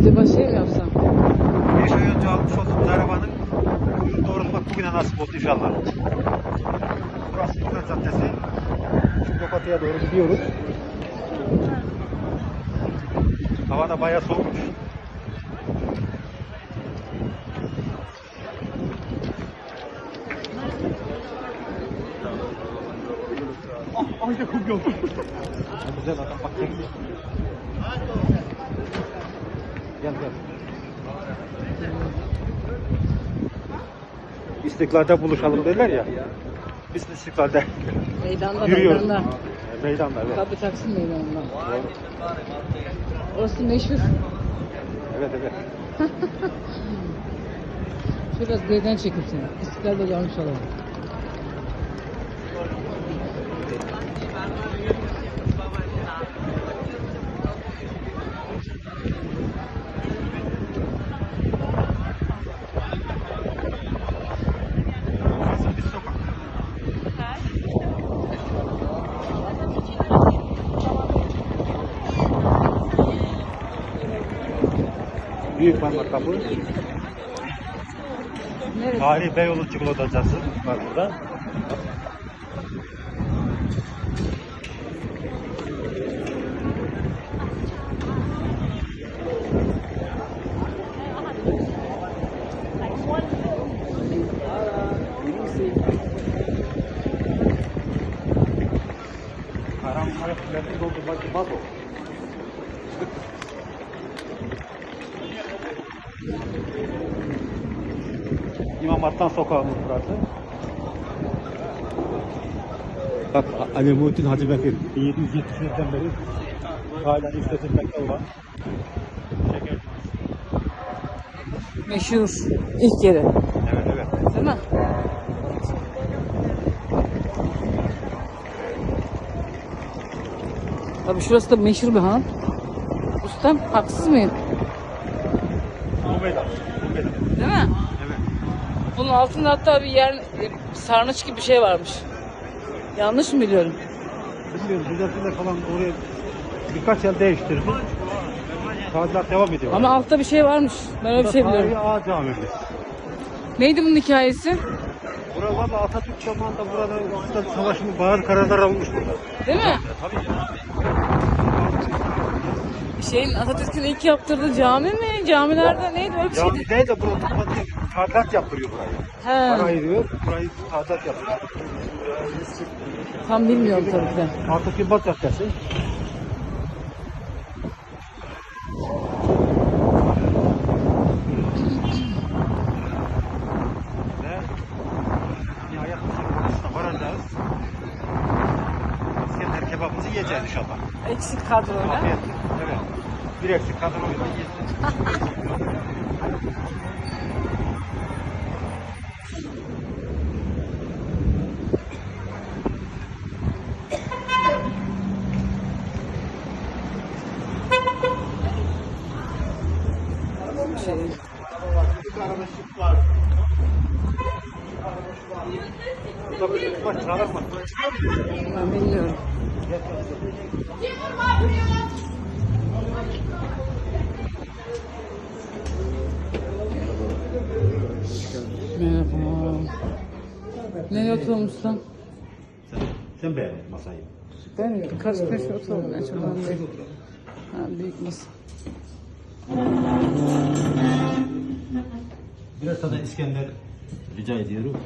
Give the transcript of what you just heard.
Acaba şey mi yapsam? Beş ay önce almış olduğumuz arabanın kuyruğunu doğrultmak bugüne nasip oldu inşallah. Burası İkna Caddesi. Şimdi batıya doğru gidiyoruz. Hava da bayağı soğukmuş. Ah, ayda kum yok. Güzel adam bak gel. Gel. İstiklal'de buluşalım derler ya. Biz de İstiklal'de Meydanda yürüyoruz. meydanda. Meydanda evet. Tabii Taksim meydanında. Orası meşhur. Evet evet. Şurası geriden çekip seni. İstiklal'de görmüş olalım. Büyük parmak kapı. Neresi? Tarihi Beyoğlu çikolatacısı var burada. Karanlık lezzet oldu bak bak o. İmam Hattan sokağımız burası. Bak Ali Muhittin Hacı Bekir 1770'den beri hala işletilmekte olan şeker. Meşhur. İlk yeri. Evet evet. Değil mi? Tabii şurası da meşhur bir han. Ustam haksız mıyım? Bu. Değil mi? Evet. Bunun altında hatta bir yer e, sarnıç gibi bir şey varmış. Yanlış mı biliyorum? Bilmiyorum düzeltmeler falan oraya birkaç yer değiştirdi. Tadilat devam ediyor. Ama altta bir şey varmış. Ben öyle bir şey biliyorum. Tarihi Ağa Camii. Neydi bunun hikayesi? Burada valla Atatürk zamanında burada Savaşı'nın bazı kararlar alınmış burada. Değil mi? Tabii. Şeyin Atatürk'ün ilk yaptırdığı cami mi? Camilerde neydi öyle bir şeydi. Cami değil de burada tadilat yaptırıyor burayı. Para He, ayırıyor, burayı tadilat yaptırıyor. tam bilmiyorum tabii ki de. Atatürk Yılmaz Caddesi. Eksik kadroyla. Evet. Bir eksik kadroyla. Şey, Burada böyle bir maç çağırır mı? Ben bilmiyorum. Merhaba. Nereye ustam? Sen, sen beğen masayı. Ben karşı karşıya oturalım. Ben çok değil. Ha, büyük masa. Biraz sana İskender rica ediyorum.